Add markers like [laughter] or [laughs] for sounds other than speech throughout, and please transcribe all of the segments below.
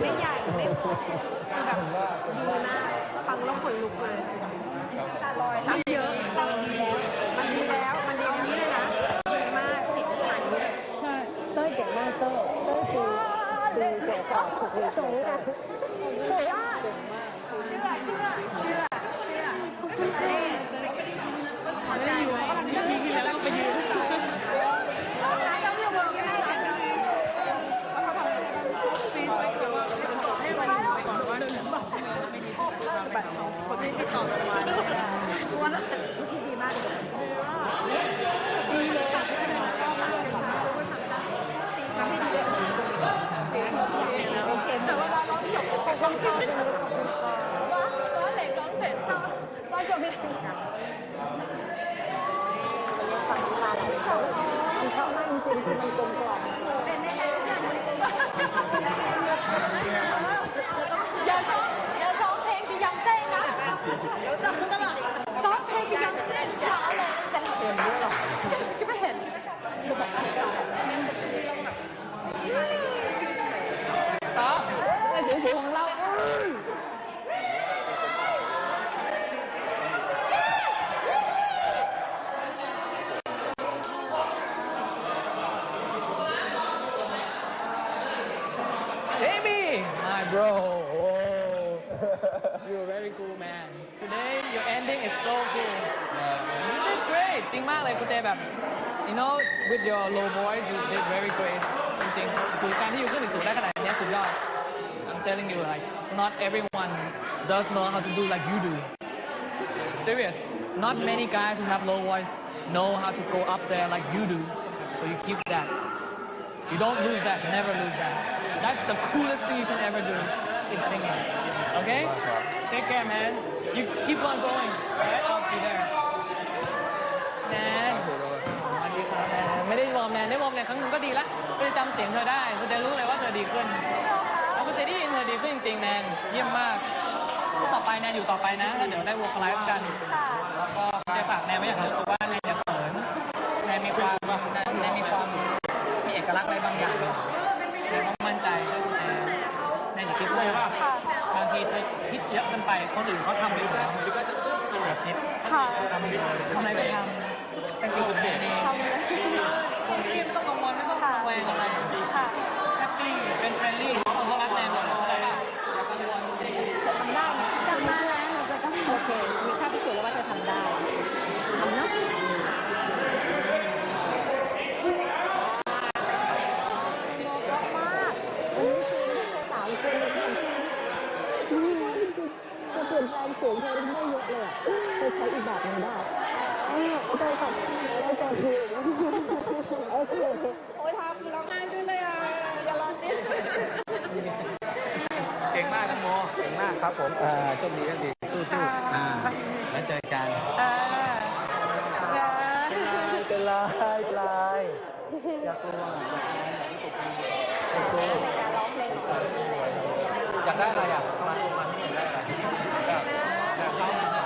ไม่ใหญ่ ไม่พอคือแบบดีมาก ฟังแล้วขนลุกเลยตาลอยทำเยอะเราดีแล้วมันดีแล้ว มันดีนี้เลยนะดีมากเสียงใสเลยใช่เต้ยเก่งมากเต้ยเต้ยคือคือเกี่ยวกับถูกเลยสวยอะสวยอะเชื่อเชื่อเชื่อเชื่อเต้ขอใจไหมยืนยืนแล้วไปยืนเราหาเราเรื่องเราไม่ได้กันดีแล้วเขาทำอะไรซีไว้ก่อนให้ไว้ก่อนว่าเดินบอก บัดคนที่ติดต่อกันมาตัวนั้นที่ดีมากเลยดีเลยทำให้ดีเลยโอเคแต่ว่าร้องจบก็ต้องเข้าไปร้องร้องเสร็จร้องเสร็จร้องจบไม่ได้ฝั่งตาไหลเขามันเข้ามากจริงๆคือมันกลมกล่อมเป็นแล้วอย่าซ้อมอย่าซ้อมเพลงพี่ยังเซ่นะเดี๋ยวจำตลอดซ้อมเพลงพี่ยังเซ่ช้าเลยจะเห็นด้วยหรอจะไม่เห็น ต่อไอ้เสียงของเรา Jamie, my bro. Oh, [laughs] you're very cool, man. Today your ending is so cool. You did great. จริงมากเลยคุณเจแบบ you know with your low voice you did very great จริงๆคือการที่อยู่ขึ้นถึงสูงได้ขนาดนี้สุดยอด I'm telling you like not everyone does know how to do like you do serious not many guys who have low voice know how to go up there like you do so you keep that you don't lose that never lose that that's the coolest thing you can ever do In singing okay take care man you keep on going alright I'll be there แนนสวัสดีครับแนนไม่ได้วอร์มแนนได้วอร์มแนนครั้งหนึ่งก็ดีละก็จะจำเสียงเธอได้คุณจะรู้เลยว่าเธอดีขึ้นแล้วคุณจะได้ยินเธอดีขึ้นจริงๆแนนเยี่ยมมากต่อไปแนนอยู่ต่อไปนะแล้วเดี๋ยวได้วอล์กไลฟ์กัน แล้วก็จะฝากแนนไม่อยากรู้ว่าแนนอย่าเขินแนนมีความแนนแนนมีความมีเอกลักษณ์อะไรบางอย่าง ทีเธอคิดเยอะเกินไปคนอื่นเขาทำไปอยู่แล้วมันก็จะอย่าคิดค่ะทำไปเลยทำอะไรก็ทำแต่งตัวเสียดีทำเลย คนที่ไม่ต้องกังวลไม่ต้องระแวงอะไร ค่ะ แฮปปี้เป็นเฟรนลี่ทุกคนก็รักแนนหมดอะไรป่ะอย่ากังวล ทำได้นะกลับมาแล้วหนูจะต้องโอเค มีค่าพิสูจน์แล้วว่าเธอทำได้ทำเนาะรักมากวันนี้คือไม่ใช่สามคนเลยที่จะเปลี่ยนแปลงเสียงเธอได้เยอะเลย อะเธอใช้อีกแบบหนึงได้เออเจอกับเราเจอคือโอเคโอ้ยทำร้องไห้ด้วยเลยอะ อย่าร้องดิเก่งมากน้องโมเก่งมากครับผมเอ่อโชคดีโชคดีสู้ๆอ่าแล้วเจอกันเอออย่าเป็นไรเป็นไรอย่ากลัวสู้อยากได้อะไรอะมามาที่อยากได้อะไรอยากเข้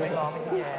ไม่ร้องไม่แย่